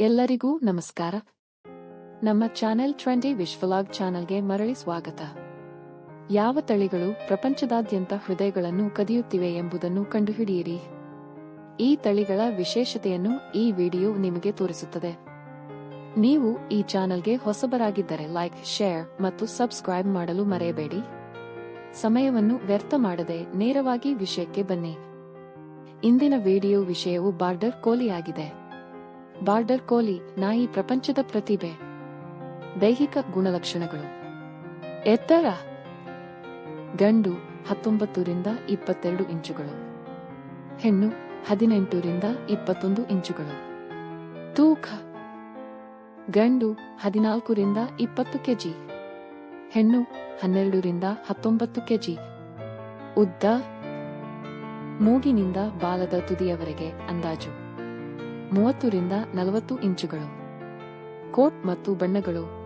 ಎಲ್ಲರಿಗೂ ನಮಸ್ಕಾರ. ನಮ್ಮ ಚಾನೆಲ್ ಟ್ವೆಂಟಿ ವಿಶ್ವಲಾಗ್ ಚಾನೆಲ್ಗೆ ಮರಳಿ ಸ್ವಾಗತ. ಯಾವ ತಳಿಗಳು ಪ್ರಪಂಚದಾದ್ಯಂತ ಹೃದಯಗಳನ್ನು ಕದಿಯುತ್ತಿವೆ ಎಂಬುದನ್ನು ಕಂಡುಹಿಡಿಯಿರಿ. ಈ ತಳಿಗಳ ವಿಶೇಷತೆಯನ್ನು ಈ ವಿಡಿಯೋ ನಿಮಗೆ ತೋರಿಸುತ್ತದೆ. ನೀವು ಈ ಚಾನೆಲ್ಗೆ ಹೊಸಬರಾಗಿದ್ದರೆ ಲೈಕ್, ಶೇರ್ ಮತ್ತು ಸಬ್ಸ್ಕ್ರೈಬ್ ಮಾಡಲು ಮರೆಯಬೇಡಿ. ಸಮಯವನ್ನು ವ್ಯರ್ಥ ಮಾಡದೆ ನೇರವಾಗಿ ವಿಷಯಕ್ಕೆ ಬನ್ನಿ. ಇಂದಿನ ವಿಡಿಯೋ ವಿಷಯವು ಬಾರ್ಡರ್ ಕೋಲಿಯಾಗಿದೆ. ಬಾರ್ಡರ್ ಕೋಲಿ ನಾಯಿ ಪ್ರಪಂಚದ ಪ್ರತಿಭೆ. ದೈಹಿಕ ಗುಣಲಕ್ಷಣಗಳು. ಎತ್ತರ. ಗಂಡು ಹತ್ತೊಂಬತ್ತರಿಂದ ಇಪ್ಪತ್ತೆರಡು ಇಂಚುಗಳು. ಹೆಣ್ಣು ಹದಿನೆಂಟರಿಂದ ಇಪ್ಪತ್ತೊಂದು ಇಂಚುಗಳು. ತೂಕ. ಗಂಡು ಹದಿನಾಲ್ಕರಿಂದ ಇಪ್ಪತ್ತು ಕೆಜಿ. ಹೆಣ್ಣು ಹನ್ನೆರಡರಿಂದ ಹತ್ತೊಂಬತ್ತು ಕೆಜಿ. ಉದ್ದ. ಮೂಗಿನಿಂದ ಬಾಲದ ತುದಿಯವರೆಗೆ ಅಂದಾಜು. ಮೂವತ್ತರಿಂದ ನಲವತ್ತು ಇಂಚುಗಳು. ಕೋಟ್ ಮತ್ತು ಬಣ್ಣಗಳು.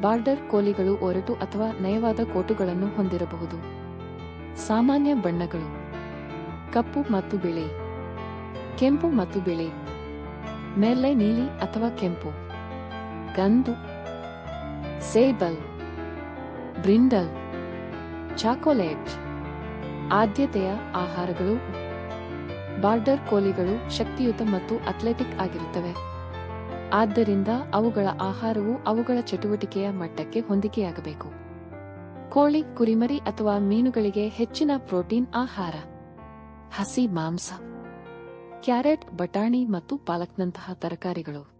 ಬಾರ್ಡರ್ ಕೋಲಿಗಳು ಒರಟು ಅಥವಾ ನಯವಾದ ಕೋಟುಗಳನ್ನು ಹೊಂದಿರಬಹುದು. ಸಾಮಾನ್ಯ ಬಣ್ಣಗಳು. ಕಪ್ಪು ಮತ್ತು ಬಿಳಿ. ಕೆಂಪು ಮತ್ತು ಬಿಳಿ. ಮೇಲೆ ನೀಲಿ ಅಥವಾ ಕೆಂಪು. ಗಂದು. ಸೇಬಲ್. ಬ್ರಿಂಡಲ್. ಚಾಕೊಲೇಟ್. ಆದ್ಯತೆಯ ಆಹಾರಗಳು. ಬಾರ್ಡರ್ ಕೋಲಿಗಳು ಶಕ್ತಿಯುತ ಮತ್ತು ಅಥ್ಲೆಟಿಕ್ ಆಗಿರುತ್ತವೆ. ಆದ್ದರಿಂದ ಅವುಗಳ ಆಹಾರವು ಅವುಗಳ ಚಟುವಟಿಕೆಯ ಮಟ್ಟಕ್ಕೆ ಹೊಂದಿಕೆಯಾಗಬೇಕು. ಕೋಳಿ, ಕುರಿಮರಿ ಅಥವಾ ಮೀನುಗಳಿಗೆ ಹೆಚ್ಚಿನ ಪ್ರೋಟೀನ್ ಆಹಾರ. ಹಸಿ ಮಾಂಸ. ಕ್ಯಾರೆಟ್, ಬಟಾಣಿ ಮತ್ತು ಪಾಲಕ್ನಂತಹ ತರಕಾರಿಗಳು.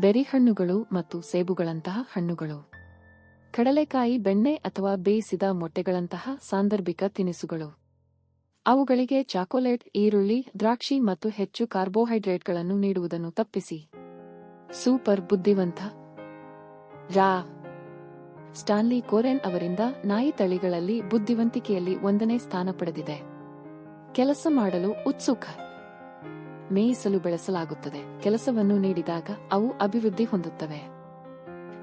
ಬೆರಿ ಹಣ್ಣುಗಳು ಮತ್ತು ಸೇಬುಗಳಂತಹ ಹಣ್ಣುಗಳು. ಕಡಲೆಕಾಯಿ, ಬೆಣ್ಣೆ ಅಥವಾ ಬೇಯಿಸಿದ ಮೊಟ್ಟೆಗಳಂತಹ ಸಾಂದರ್ಭಿಕ ತಿನಿಸುಗಳು. ಅವುಗಳಿಗೆ ಚಾಕೊಲೇಟ್, ಈರುಳ್ಳಿ, ದ್ರಾಕ್ಷಿ ಮತ್ತು ಹೆಚ್ಚು ಕಾರ್ಬೋಹೈಡ್ರೇಟ್ಗಳನ್ನು ನೀಡುವುದನ್ನು ತಪ್ಪಿಸಿ. ಸೂಪರ್ ಬುದ್ಧಿವಂತ. ರಾ. ಸ್ಟಾನ್ಲಿ ಕೋರೆನ್ ಅವರಿಂದ ನಾಯಿ ತಳಿಗಳಲ್ಲಿ ಬುದ್ಧಿವಂತಿಕೆಯಲ್ಲಿ ಒಂದನೇ ಸ್ಥಾನ ಪಡೆದಿದೆ. ಕೆಲಸ ಮಾಡಲು ಉತ್ಸುಕ. ಮೇಯಿಸಲು ಬೆಳೆಸಲಾಗುತ್ತದೆ. ಕೆಲಸವನ್ನು ನೀಡಿದಾಗ ಅವು ಅಭಿವೃದ್ಧಿ ಹೊಂದುತ್ತವೆ.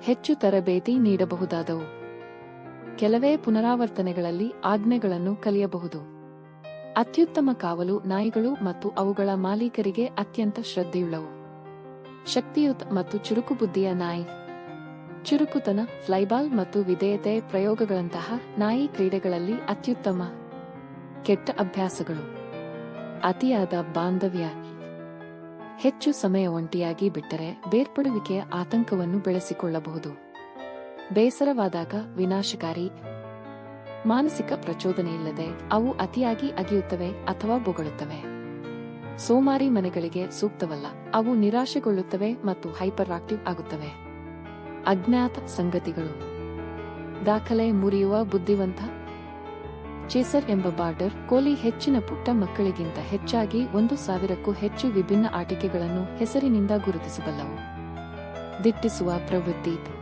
ಹೆಚ್ಚು ತರಬೇತಿ ನೀಡಬಹುದಾದವು. ಕೆಲವೇ ಪುನರಾವರ್ತನೆಗಳಲ್ಲಿ ಆಜ್ಞೆಗಳನ್ನು ಕಲಿಯಬಹುದು. ಅತ್ಯುತ್ತಮ ಕಾವಲು ನಾಯಿಗಳು ಮತ್ತು ಅವುಗಳ ಮಾಲೀಕರಿಗೆ ಅತ್ಯಂತ ಶ್ರದ್ಧೆಯುಳ್ಳವು. ಶಕ್ತಿಯುತ ಮತ್ತು ಚುರುಕು ಬುದ್ಧಿಯ ನಾಯಿ. ಚುರುಕುತನ, ಫ್ಲೈಬಾಲ್ ಮತ್ತು ವಿಧೇಯತೆ ಪ್ರಯೋಗಗಳಂತಹ ನಾಯಿ ಕ್ರೀಡೆಗಳಲ್ಲಿ ಅತ್ಯುತ್ತಮ. ಕೆಟ್ಟ ಅಭ್ಯಾಸಗಳು. ಅತಿಯಾದ ಬಾಂಧವ್ಯ. ಹೆಚ್ಚು ಸಮಯ ಒಂಟಿಯಾಗಿ ಬಿಟ್ಟರೆ ಬೇರ್ಪಡುವಿಕೆಯ ಆತಂಕವನ್ನು ಬೆಳೆಸಿಕೊಳ್ಳಬಹುದು. ಬೇಸರವಾದಾಗ ವಿನಾಶಕಾರಿ ಮಾನಸಿಕ ಪ್ರಚೋದನೆಯಿಲ್ಲದೆ ಅವು ಅತಿಯಾಗಿ ಅಗಿಯುತ್ತವೆ ಅಥವಾ ಬೊಗಳುತ್ತವೆ. ಸೋಮಾರಿ ಮನೆಗಳಿಗೆ ಸೂಕ್ತವಲ್ಲ, ಅವು ನಿರಾಶೆಗೊಳ್ಳುತ್ತವೆ ಮತ್ತು ಹೈಪರ್ ಆಕ್ಟಿವ್ ಆಗುತ್ತವೆ. ಅಜ್ಞಾತ ಸಂಗತಿಗಳು. ದಾಖಲೆ ಮುರಿಯುವ ಬುದ್ಧಿವಂತ. ಚೇಸರ್ ಎಂಬ ಬಾರ್ಡರ್ ಕೋಲಿ ಹೆಚ್ಚಿನ ಪುಟ್ಟ ಮಕ್ಕಳಿಗಿಂತ ಹೆಚ್ಚಾಗಿ ಒಂದು ಸಾವಿರಕ್ಕೂ ಹೆಚ್ಚು ವಿಭಿನ್ನ ಆಟಿಕೆಗಳನ್ನು ಹೆಸರಿನಿಂದ ಗುರುತಿಸಬಲ್ಲವು. ದಿಟ್ಟಿಸುವ ಪ್ರವೃತ್ತಿ.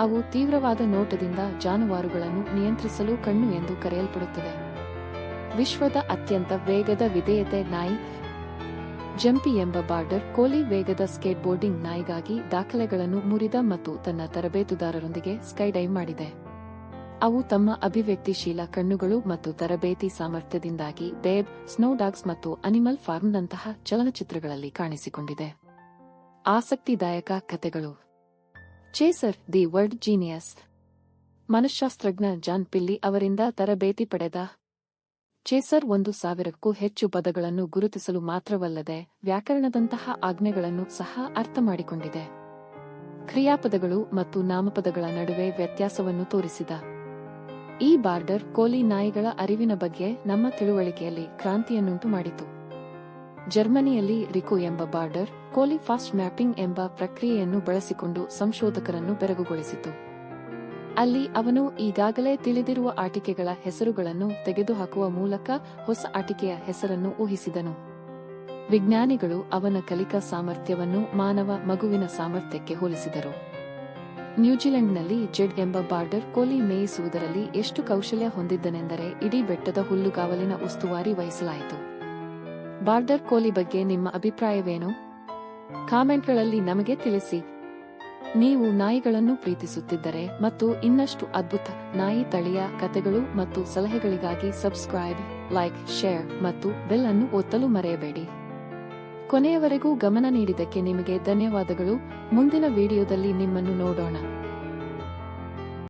ಅವು ತೀವ್ರವಾದ ನೋಟದಿಂದ ಜಾನುವಾರುಗಳನ್ನು ನಿಯಂತ್ರಿಸಲು ಕಣ್ಣು ಎಂದು ಕರೆಯಲ್ಪಡುತ್ತದೆ. ವಿಶ್ವದ ಅತ್ಯಂತ ವೇಗದ ವಿಧೇಯತೆ ನಾಯಿ, ಜಂಪಿ ಎಂಬ ಬಾರ್ಡರ್ ಕೋಲಿ ವೇಗದ ಸ್ಕೇಟ್ಬೋರ್ಡಿಂಗ್ ನಾಯಿಗಾಗಿ ದಾಖಲೆಗಳನ್ನು ಮುರಿದ ಮತ್ತು ತನ್ನ ತರಬೇತುದಾರರೊಂದಿಗೆ ಸ್ಕೈಡೈವ್ ಮಾಡಿದೆ. ಅವು ತಮ್ಮ ಅಭಿವ್ಯಕ್ತಿಶೀಲ ಕಣ್ಣುಗಳು ಮತ್ತು ತರಬೇತಿ ಸಾಮರ್ಥ್ಯದಿಂದಾಗಿ ಬೇಬ್ ಸ್ನೋಡಾಗ್ಸ್ ಮತ್ತು ಅನಿಮಲ್ ಫಾರ್ಮ್ನಂತಹ ಚಲನಚಿತ್ರಗಳಲ್ಲಿ ಕಾಣಿಸಿಕೊಂಡಿದೆ. ಆಸಕ್ತಿದಾಯಕ ಕಥೆಗಳು. ಚೇಸರ್ ದಿ ವರ್ಡ್ ಜೀನಿಯಸ್ ಮನಃಶಾಸ್ತ್ರಜ್ಞ ಜಾನ್ ಪಿಲ್ಲಿ ಅವರಿಂದ ತರಬೇತಿ ಪಡೆದ. ಚೇಸರ್ ಒಂದು ಸಾವಿರಕ್ಕೂ ಹೆಚ್ಚು ಪದಗಳನ್ನು ಗುರುತಿಸಲು ಮಾತ್ರವಲ್ಲದೆ ವ್ಯಾಕರಣದಂತಹ ಆಜ್ಞೆಗಳನ್ನು ಸಹ ಅರ್ಥ ಮಾಡಿಕೊಂಡಿದೆ. ಕ್ರಿಯಾಪದಗಳು ಮತ್ತು ನಾಮಪದಗಳ ನಡುವೆ ವ್ಯತ್ಯಾಸವನ್ನು ತೋರಿಸಿದ. ಈ ಬಾರ್ಡರ್ ಕೋಲಿ ನಾಯಿಗಳ ಅರಿವಿನ ಬಗ್ಗೆ ನಮ್ಮ ತಿಳುವಳಿಕೆಯಲ್ಲಿ ಕ್ರಾಂತಿಯನ್ನುಂಟು ಮಾಡಿತು. ಜರ್ಮನಿಯಲ್ಲಿ ರಿಕೋ ಎಂಬ ಬಾರ್ಡರ್, ಕೋಲಿ ಫಾಸ್ಟ್ ಮ್ಯಾಪಿಂಗ್ ಎಂಬ ಪ್ರಕ್ರಿಯೆಯನ್ನು ಬಳಸಿಕೊಂಡು ಸಂಶೋಧಕರನ್ನು ಬೆರಗುಗೊಳಿಸಿತು. ಅಲ್ಲಿ ಅವನು ಈಗಾಗಲೇ ತಿಳಿದಿರುವ ಆಟಿಕೆಗಳ ಹೆಸರುಗಳನ್ನು ತೆಗೆದುಹಾಕುವ ಮೂಲಕ ಹೊಸ ಆಟಿಕೆಯ ಹೆಸರನ್ನು ಊಹಿಸಿದನು. ವಿಜ್ಞಾನಿಗಳು ಅವನ ಕಲಿಕಾ ಸಾಮರ್ಥ್ಯವನ್ನು ಮಾನವ ಮಗುವಿನ ಸಾಮರ್ಥ್ಯಕ್ಕೆ ಹೋಲಿಸಿದರು. ನ್ಯೂಜಿಲೆಂಡ್ನಲ್ಲಿ ಜೆಡ್ ಎಂಬ ಬಾರ್ಡರ್ ಕೋಲಿ ಮೇಯಿಸುವುದರಲ್ಲಿ ಎಷ್ಟು ಕೌಶಲ್ಯ ಹೊಂದಿದ್ದನೆಂದರೆ ಇಡೀ ಬೆಟ್ಟದ ಹುಲ್ಲುಗಾವಲಿನ ಉಸ್ತುವಾರಿ ವಹಿಸಲಾಯಿತು. ಬಾರ್ಡರ್ ಕೋಲಿ ಬಗ್ಗೆ ನಿಮ್ಮ ಅಭಿಪ್ರಾಯವೇನು? ಕಾಮೆಂಟ್ಗಳಲ್ಲಿ ನಮಗೆ ತಿಳಿಸಿ. ನೀವು ನಾಯಿಗಳನ್ನು ಪ್ರೀತಿಸುತ್ತಿದ್ದರೆ ಮತ್ತು ಇನ್ನಷ್ಟು ಅದ್ಭುತ ನಾಯಿ ತಳಿಯ ಕಥೆಗಳು ಮತ್ತು ಸಲಹೆಗಳಿಗಾಗಿ ಸಬ್ಸ್ಕ್ರೈಬ್, ಲೈಕ್, ಶೇರ್ ಮತ್ತು ಬೆಲ್ ಅನ್ನು ಒತ್ತಲು ಮರೆಯಬೇಡಿ. ಕೊನೆಯವರೆಗೂ ಗಮನ ನೀಡಿದ್ದಕ್ಕೆ ನಿಮಗೆ ಧನ್ಯವಾದಗಳು. ಮುಂದಿನ ವಿಡಿಯೋದಲ್ಲಿ ನಿಮ್ಮನ್ನು ನೋಡೋಣ.